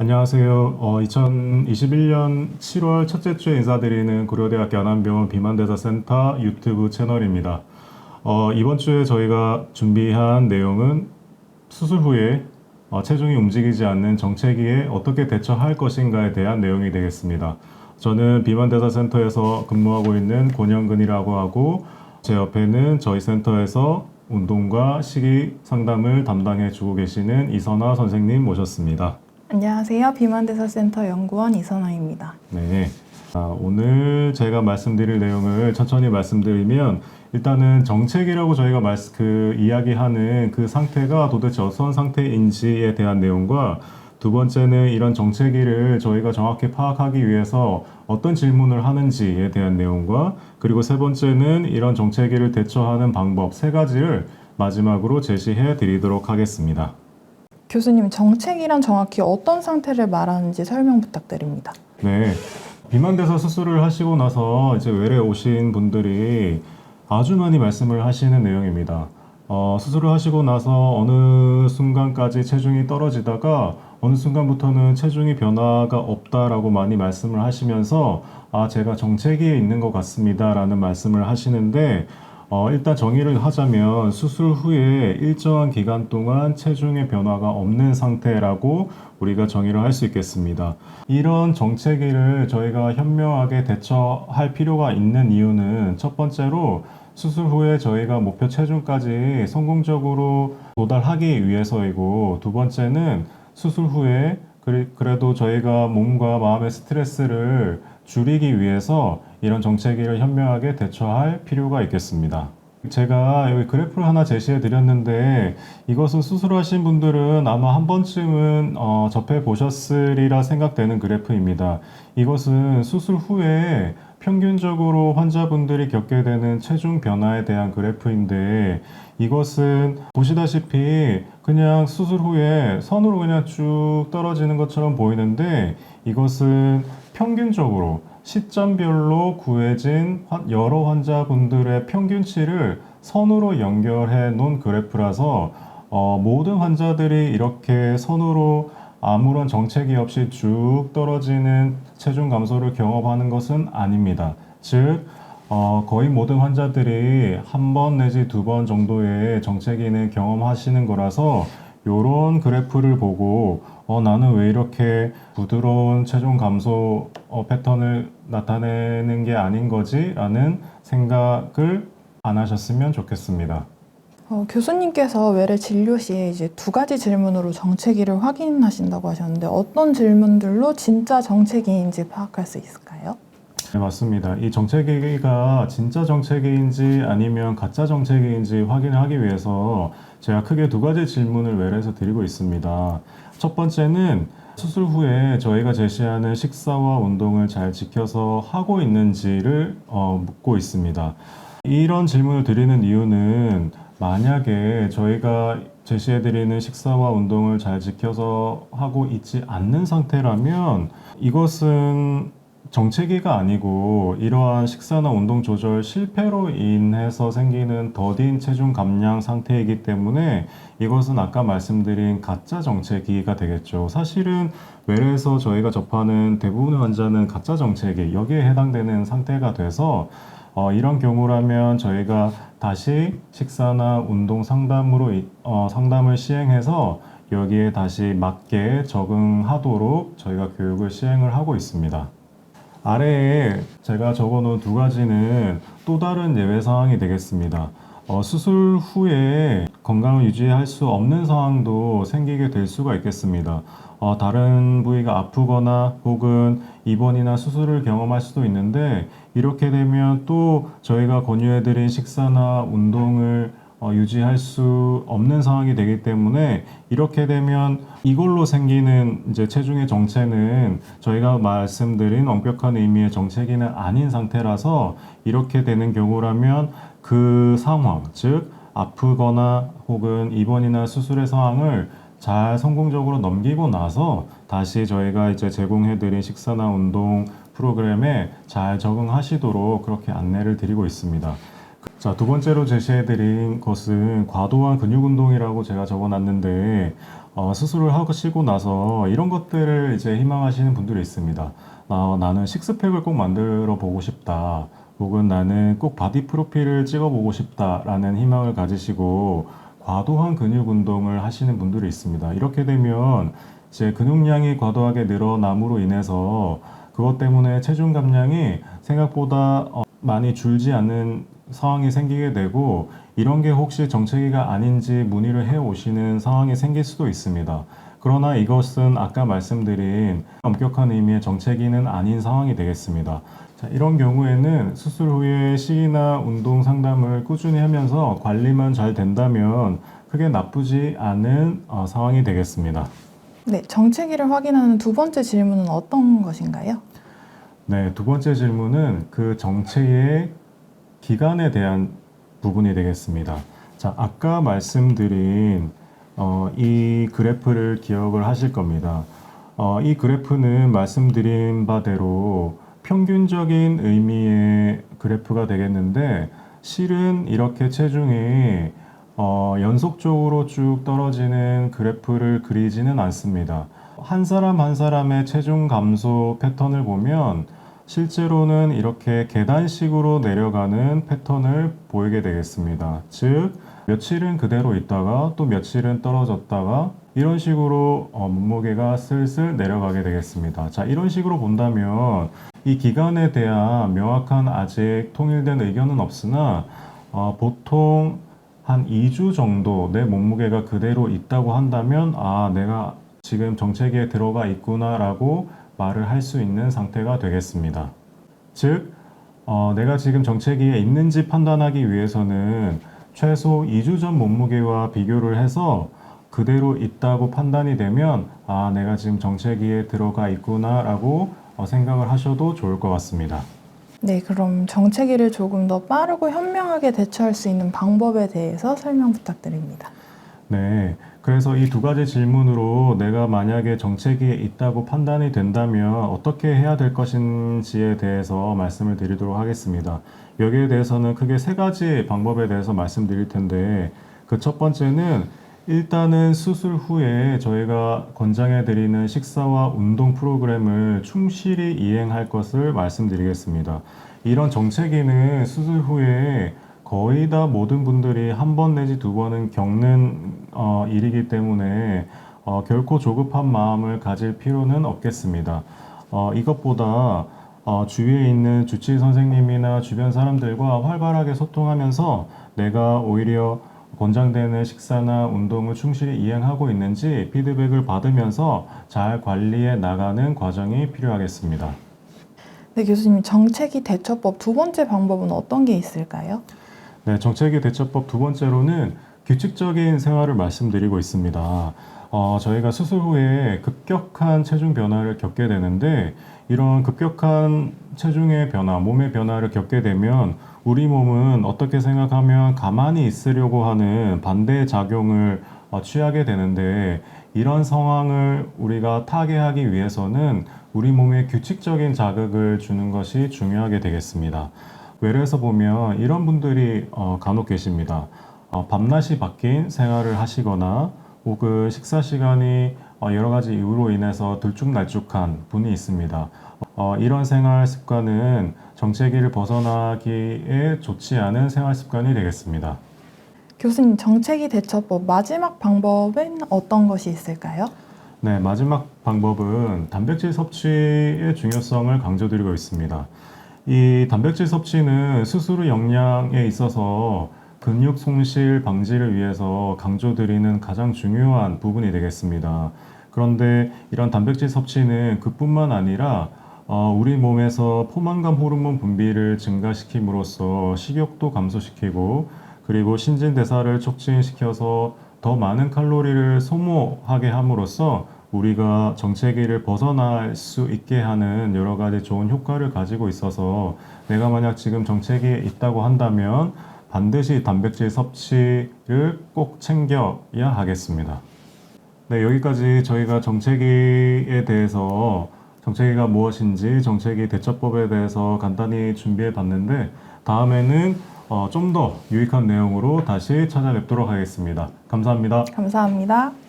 안녕하세요. 어, 2021년 7월 첫째 주에 인사드리는 고려대학교 안암병원 비만대사센터 유튜브 채널입니다. 어, 이번 주에 저희가 준비한 내용은 수술 후에 어, 체중이 움직이지 않는 정체기에 어떻게 대처할 것인가에 대한 내용이 되겠습니다. 저는 비만대사센터에서 근무하고 있는 권영근이라고 하고 제 옆에는 저희 센터에서 운동과 식이 상담을 담당해 주고 계시는 이선아 선생님 모셨습니다. 안녕하세요. 비만대사센터 연구원 이선아입니다. 네. 아, 오늘 제가 말씀드릴 내용을 천천히 말씀드리면 일단은 정책이라고 저희가 말씀, 그 이야기하는 그 상태가 도대체 어떤 상태인지에 대한 내용과 두 번째는 이런 정체기를 저희가 정확히 파악하기 위해서 어떤 질문을 하는지에 대한 내용과 그리고 세 번째는 이런 정체기를 대처하는 방법 세 가지를 마지막으로 제시해 드리도록 하겠습니다. 교수님, 정책이란 정확히 어떤 상태를 말하는지 설명 부탁드립니다. 네. 비만대사 수술을 하시고 나서 이제 외래 오신 분들이 아주 많이 말씀을 하시는 내용입니다. 어, 수술을 하시고 나서 어느 순간까지 체중이 떨어지다가 어느 순간부터는 체중이 변화가 없다라고 많이 말씀을 하시면서 아, 제가 정체기에 있는 것 같습니다라는 말씀을 하시는데 어, 일단 정의를 하자면 수술 후에 일정한 기간 동안 체중의 변화가 없는 상태라고 우리가 정의를 할 수 있겠습니다. 이런 정체기를 저희가 현명하게 대처할 필요가 있는 이유는 첫 번째로 수술 후에 저희가 목표 체중까지 성공적으로 도달하기 위해서이고 두 번째는 수술 후에 그래- 그래도 저희가 몸과 마음의 스트레스를 줄이기 위해서 이런 정체기를 현명하게 대처할 필요가 있겠습니다. 제가 여기 그래프를 하나 제시해 드렸는데 이것은 수술하신 분들은 아마 한 번쯤은 어, 접해 보셨으리라 생각되는 그래프입니다. 이것은 수술 후에 평균적으로 환자분들이 겪게 되는 체중 변화에 대한 그래프인데 이것은 보시다시피 그냥 수술 후에 선으로 그냥 쭉 떨어지는 것처럼 보이는데 이것은 평균적으로 시점별로 구해진 환- 여러 환자분들의 평균치를 선으로 연결해 놓은 그래프라서 어, 모든 환자들이 이렇게 선으로 아무런 정책이 없이 쭉 떨어지는 체중 감소를 경험하는 것은 아닙니다. 즉, 어, 거의 모든 환자들이 한 번 내지 두 번 정도의 정체기는 경험하시는 거라서 요런 그래프를 보고 어, 나는 왜 이렇게 부드러운 체중 감소 어, 패턴을 나타내는 게 아닌 거지? 라는 생각을 안 하셨으면 좋겠습니다. 어, 교수님께서 외래 진료 시에 이제 두 가지 질문으로 정체기를 확인하신다고 하셨는데 어떤 질문들로 진짜 정체기인지 파악할 수 있을까요? 네, 맞습니다. 이 정체기가 진짜 정체기인지 아니면 가짜 정체기인지 확인을 하기 위해서 제가 크게 두 가지 질문을 외래에서 드리고 있습니다. 첫 번째는 수술 후에 저희가 제시하는 식사와 운동을 잘 지켜서 하고 있는지를 어, 묻고 있습니다. 이런 질문을 드리는 이유는 만약에 저희가 제시해드리는 식사와 운동을 잘 지켜서 하고 있지 않는 상태라면 이것은 정체기가 아니고 이러한 식사나 운동 조절 실패로 인해서 생기는 더딘 체중 감량 상태이기 때문에 이것은 아까 말씀드린 가짜 정체기가 되겠죠. 사실은 외래에서 저희가 접하는 대부분의 환자는 가짜 정체기 여기에 해당되는 상태가 돼서 어, 이런 경우라면 저희가 다시 식사나 운동 상담으로 이- 어, 상담을 시행해서 여기에 다시 맞게 적응하도록 저희가 교육을 시행을 하고 있습니다. 아래에 제가 적어놓은 두 가지는 또 다른 예외 상황이 되겠습니다. 어, 수술 후에 건강을 유지할 수 없는 상황도 생기게 될 수가 있겠습니다. 어, 다른 부위가 아프거나 혹은 입원이나 수술을 경험할 수도 있는데 이렇게 되면 또 저희가 권유해드린 식사나 운동을 어, 유지할 수 없는 상황이 되기 때문에 이렇게 되면 이걸로 생기는 이제 체중의 정체는 저희가 말씀드린 엄격한 의미의 정체기는 아닌 상태라서 이렇게 되는 경우라면 그 상황, 즉 아프거나 혹은 입원이나 수술의 상황을 잘 성공적으로 넘기고 나서 다시 저희가 이제 제공해드린 식사나 운동 프로그램에 잘 적응하시도록 그렇게 안내를 드리고 있습니다. 자, 두 번째로 제시해드린 것은 과도한 근육 운동이라고 제가 적어놨는데, 어, 수술을 하시고 나서 이런 것들을 이제 희망하시는 분들이 있습니다. 어, 나는 식스팩을 꼭 만들어 보고 싶다. 혹은 나는 꼭 바디 프로필을 찍어 보고 싶다라는 희망을 가지시고 과도한 근육 운동을 하시는 분들이 있습니다. 이렇게 되면 이제 근육량이 과도하게 늘어남으로 인해서 그것 때문에 체중 감량이 생각보다 어, 많이 줄지 않는 상황이 생기게 되고 이런 게 혹시 정체기가 아닌지 문의를 해 오시는 상황이 생길 수도 있습니다. 그러나 이것은 아까 말씀드린 엄격한 의미의 정체기는 아닌 상황이 되겠습니다. 자, 이런 경우에는 수술 후에 시기나 운동 상담을 꾸준히 하면서 관리만 잘 된다면 크게 나쁘지 않은 어, 상황이 되겠습니다. 네, 정체기를 확인하는 두 번째 질문은 어떤 것인가요? 네, 두 번째 질문은 그 정체의 기간에 대한 부분이 되겠습니다. 자, 아까 말씀드린 어, 이 그래프를 기억을 하실 겁니다. 어, 이 그래프는 말씀드린 바대로 평균적인 의미의 그래프가 되겠는데 실은 이렇게 체중이 어, 연속적으로 쭉 떨어지는 그래프를 그리지는 않습니다. 한 사람 한 사람의 체중 감소 패턴을 보면 실제로는 이렇게 계단식으로 내려가는 패턴을 보이게 되겠습니다. 즉, 며칠은 그대로 있다가 또 며칠은 떨어졌다가 이런 식으로 어, 몸무게가 슬슬 내려가게 되겠습니다. 자, 이런 식으로 본다면 이 기간에 대한 명확한 아직 통일된 의견은 없으나 어, 보통 한 2주 정도 내 몸무게가 그대로 있다고 한다면 아, 내가 지금 정체기에 들어가 있구나라고 말을 할 수 있는 상태가 되겠습니다. 즉, 어, 내가 지금 정체기에 있는지 판단하기 위해서는 최소 2주 전 몸무게와 비교를 해서 그대로 있다고 판단이 되면 아, 내가 지금 정체기에 들어가 있구나라고 어, 생각을 하셔도 좋을 것 같습니다. 네, 그럼 정체기를 조금 더 빠르고 현명하게 대처할 수 있는 방법에 대해서 설명 부탁드립니다. 네. 그래서 이 두 가지 질문으로 내가 만약에 정체기에 있다고 판단이 된다면 어떻게 해야 될 것인지에 대해서 말씀을 드리도록 하겠습니다. 여기에 대해서는 크게 세 가지 방법에 대해서 말씀드릴 텐데 그 첫 번째는 일단은 수술 후에 저희가 권장해 드리는 식사와 운동 프로그램을 충실히 이행할 것을 말씀드리겠습니다. 이런 정체기는 수술 후에 거의 다 모든 분들이 한 번 내지 두 번은 겪는 어, 일이기 때문에 어, 결코 조급한 마음을 가질 필요는 없겠습니다. 어, 이것보다 어, 주위에 있는 주치의 선생님이나 주변 사람들과 활발하게 소통하면서 내가 오히려 권장되는 식사나 운동을 충실히 이행하고 있는지 피드백을 받으면서 잘 관리해 나가는 과정이 필요하겠습니다. 네, 교수님, 정체기 대처법 두 번째 방법은 어떤 게 있을까요? 네, 정체기 대처법 두 번째로는 규칙적인 생활을 말씀드리고 있습니다. 어, 저희가 수술 후에 급격한 체중 변화를 겪게 되는데 이런 급격한 체중의 변화, 몸의 변화를 겪게 되면 우리 몸은 어떻게 생각하면 가만히 있으려고 하는 반대 작용을 어, 취하게 되는데 이런 상황을 우리가 타개하기 위해서는 우리 몸에 규칙적인 자극을 주는 것이 중요하게 되겠습니다. 외래에서 보면 이런 분들이 어, 간혹 계십니다. 어, 밤낮이 바뀐 생활을 하시거나 혹은 식사 시간이 어, 여러 가지 이유로 인해서 들쭉날쭉한 분이 있습니다. 어, 이런 생활 습관은 정체기를 벗어나기에 좋지 않은 생활 습관이 되겠습니다. 교수님, 정체기 대처법 마지막 방법은 어떤 것이 있을까요? 네, 마지막 방법은 단백질 섭취의 중요성을 강조드리고 있습니다. 이 단백질 섭취는 후 영양에 있어서 근육 손실 방지를 위해서 강조드리는 가장 중요한 부분이 되겠습니다. 그런데 이런 단백질 섭취는 그뿐만 아니라 어, 우리 몸에서 포만감 호르몬 분비를 증가시킴으로써 식욕도 감소시키고 그리고 신진대사를 촉진시켜서 더 많은 칼로리를 소모하게 함으로써 우리가 정체기를 벗어날 수 있게 하는 여러 가지 좋은 효과를 가지고 있어서 내가 만약 지금 정체기에 있다고 한다면 반드시 단백질 섭취를 꼭 챙겨야 하겠습니다. 네, 여기까지 저희가 정체기에 대해서 정체기가 무엇인지 정체기 대처법에 대해서 간단히 준비해 봤는데 다음에는 어, 좀 더 유익한 내용으로 다시 찾아뵙도록 하겠습니다. 감사합니다. 감사합니다.